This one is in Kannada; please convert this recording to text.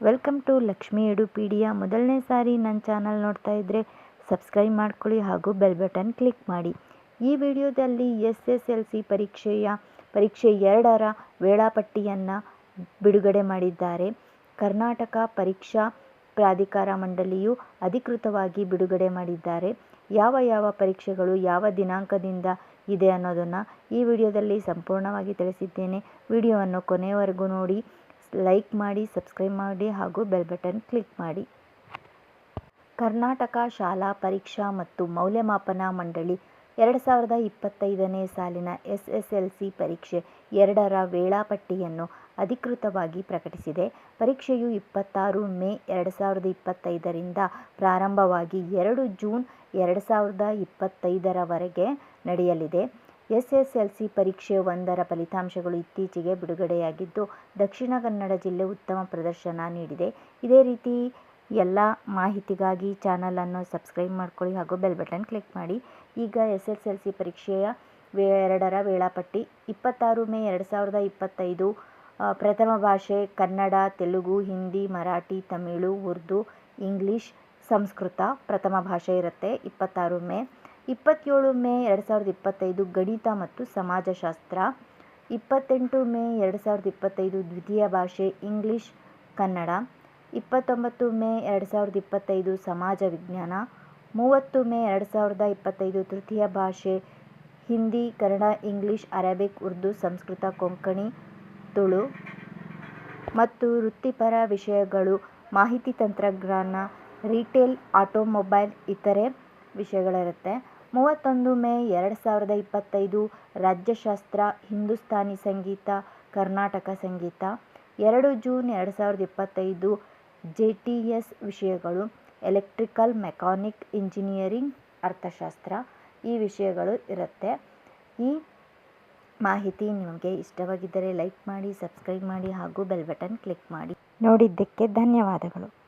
Welcome to Lakshmi ಎಡುಪೀಡಿಯಾ. ಮೊದಲನೇ ಸಾರಿ ನನ್ನ ಚಾನಲ್ ನೋಡ್ತಾ ಇದ್ದರೆ ಸಬ್ಸ್ಕ್ರೈಬ್ ಮಾಡ್ಕೊಳ್ಳಿ ಹಾಗೂ ಬೆಲ್ ಬಟನ್ ಕ್ಲಿಕ್ ಮಾಡಿ. ಈ ವಿಡಿಯೋದಲ್ಲಿ ಎಸ್ ಎಸ್ ಎಲ್ ಸಿ ಪರೀಕ್ಷೆಯ, ಪರೀಕ್ಷೆ ಎರಡರ ವೇಳಾಪಟ್ಟಿಯನ್ನು ಬಿಡುಗಡೆ ಮಾಡಿದ್ದಾರೆ. ಕರ್ನಾಟಕ ಪರೀಕ್ಷಾ ಪ್ರಾಧಿಕಾರ ಮಂಡಳಿಯು ಅಧಿಕೃತವಾಗಿ ಬಿಡುಗಡೆ ಮಾಡಿದ್ದಾರೆ. ಯಾವ ಯಾವ ಪರೀಕ್ಷೆಗಳು ಯಾವ ದಿನಾಂಕದಿಂದ ಇದೆ ಅನ್ನೋದನ್ನು ಈ ವಿಡಿಯೋದಲ್ಲಿ ಸಂಪೂರ್ಣವಾಗಿ ತಿಳಿಸಿದ್ದೇನೆ. ವಿಡಿಯೋವನ್ನು ಕೊನೆಯವರೆಗೂ ನೋಡಿ. ಲೈಕ್ ಮಾಡಿ, ಸಬ್ಸ್ಕ್ರೈಬ್ ಮಾಡಿ ಹಾಗೂ ಬೆಲ್ ಬಟನ್ ಕ್ಲಿಕ್ ಮಾಡಿ. ಕರ್ನಾಟಕ ಶಾಲಾ ಪರೀಕ್ಷಾ ಮತ್ತು ಮೌಲ್ಯಮಾಪನ ಮಂಡಳಿ ಎರಡು ಸಾವಿರದ ಇಪ್ಪತ್ತೈದನೇ ಸಾಲಿನ ಎಸ್ ಎಸ್ ಎಲ್ ಸಿ ಪರೀಕ್ಷೆ ಎರಡರ ವೇಳಾಪಟ್ಟಿಯನ್ನು ಅಧಿಕೃತವಾಗಿ ಪ್ರಕಟಿಸಿದೆ. ಪರೀಕ್ಷೆಯು ಇಪ್ಪತ್ತಾರು ಮೇ ಎರಡು ಸಾವಿರದ ಇಪ್ಪತ್ತೈದರಿಂದ ಪ್ರಾರಂಭವಾಗಿ ಎರಡು ಜೂನ್ ಎರಡು ಸಾವಿರದ ಇಪ್ಪತ್ತೈದರವರೆಗೆ ನಡೆಯಲಿದೆ. ಎಸ್ ಎಸ್ ಎಲ್ ಸಿ ಪರೀಕ್ಷೆ ಒಂದರ ಫಲಿತಾಂಶಗಳು ಇತ್ತೀಚೆಗೆ ಬಿಡುಗಡೆಯಾಗಿದ್ದು, ದಕ್ಷಿಣ ಕನ್ನಡ ಜಿಲ್ಲೆ ಉತ್ತಮ ಪ್ರದರ್ಶನ ನೀಡಿದೆ. ಇದೇ ರೀತಿ ಎಲ್ಲ ಮಾಹಿತಿಗಾಗಿ ಚಾನಲನ್ನು ಸಬ್ಸ್ಕ್ರೈಬ್ ಮಾಡ್ಕೊಳ್ಳಿ ಹಾಗೂ ಬೆಲ್ ಬಟನ್ ಕ್ಲಿಕ್ ಮಾಡಿ. ಈಗ ಎಸ್ ಎಸ್ ಎಲ್ ಸಿ ಪರೀಕ್ಷೆಯ ಎರಡರ ವೇಳಾಪಟ್ಟಿ. ಇಪ್ಪತ್ತಾರು ಮೇ ಎರಡು ಸಾವಿರದ ಇಪ್ಪತ್ತೈದು ಪ್ರಥಮ ಭಾಷೆ ಕನ್ನಡ, ತೆಲುಗು, ಹಿಂದಿ, ಮರಾಠಿ, ತಮಿಳು, ಉರ್ದು, ಇಂಗ್ಲೀಷ್, ಸಂಸ್ಕೃತ ಪ್ರಥಮ ಭಾಷೆ ಇರುತ್ತೆ. ಇಪ್ಪತ್ತಾರು ಮೇ ಇಪ್ಪತ್ತೇಳು ಮೇ ಎರಡು ಸಾವಿರದ ಇಪ್ಪತ್ತೈದು ಗಣಿತ ಮತ್ತು ಸಮಾಜಶಾಸ್ತ್ರ, ಇಪ್ಪತ್ತೆಂಟು ಮೇ ಎರಡು ಸಾವಿರದ ಇಪ್ಪತ್ತೈದು ದ್ವಿತೀಯ ಭಾಷೆ ಇಂಗ್ಲೀಷ್, ಕನ್ನಡ, ಇಪ್ಪತ್ತೊಂಬತ್ತು ಮೇ ಎರಡು ಸಾವಿರದ ಇಪ್ಪತ್ತೈದು ಸಮಾಜ ವಿಜ್ಞಾನ, ಮೂವತ್ತು ಮೇ ಎರಡು ಸಾವಿರದ ಇಪ್ಪತ್ತೈದು ತೃತೀಯ ಭಾಷೆ ಹಿಂದಿ, ಕನ್ನಡ, ಇಂಗ್ಲೀಷ್, ಅರೇಬಿಕ್, ಉರ್ದು, ಸಂಸ್ಕೃತ, ಕೊಂಕಣಿ, ತುಳು ಮತ್ತು ವೃತ್ತಿಪರ ವಿಷಯಗಳು, ಮಾಹಿತಿ ತಂತ್ರಜ್ಞಾನ, ರಿಟೇಲ್, ಆಟೋಮೊಬೈಲ್, ಇತರೆ ವಿಷಯಗಳಿರುತ್ತೆ. ಮೂವತ್ತೊಂದು ಮೇ ಎರಡು ಸಾವಿರದ ಇಪ್ಪತ್ತೈದು, ರಾಜ್ಯಶಾಸ್ತ್ರ, ಹಿಂದೂಸ್ತಾನಿ ಸಂಗೀತ, ಕರ್ನಾಟಕ ಸಂಗೀತ. ಎರಡು ಜೂನ್ ಎರಡು ಸಾವಿರದ ಇಪ್ಪತ್ತೈದು, ಜೆ ಟಿ ಎಸ್ ವಿಷಯಗಳು, ಎಲೆಕ್ಟ್ರಿಕಲ್ ಮೆಕ್ಯಾನಿಕ್ ಇಂಜಿನಿಯರಿಂಗ್, ಅರ್ಥಶಾಸ್ತ್ರ ಈ ವಿಷಯಗಳು ಇರುತ್ತೆ. ಈ ಮಾಹಿತಿ ನಿಮಗೆ ಇಷ್ಟವಾಗಿದ್ದರೆ ಲೈಕ್ ಮಾಡಿ, ಸಬ್ಸ್ಕ್ರೈಬ್ ಮಾಡಿ ಹಾಗೂ ಬೆಲ್ ಬಟನ್ ಕ್ಲಿಕ್ ಮಾಡಿ. ನೋಡಿದ್ದಕ್ಕೆ ಧನ್ಯವಾದಗಳು.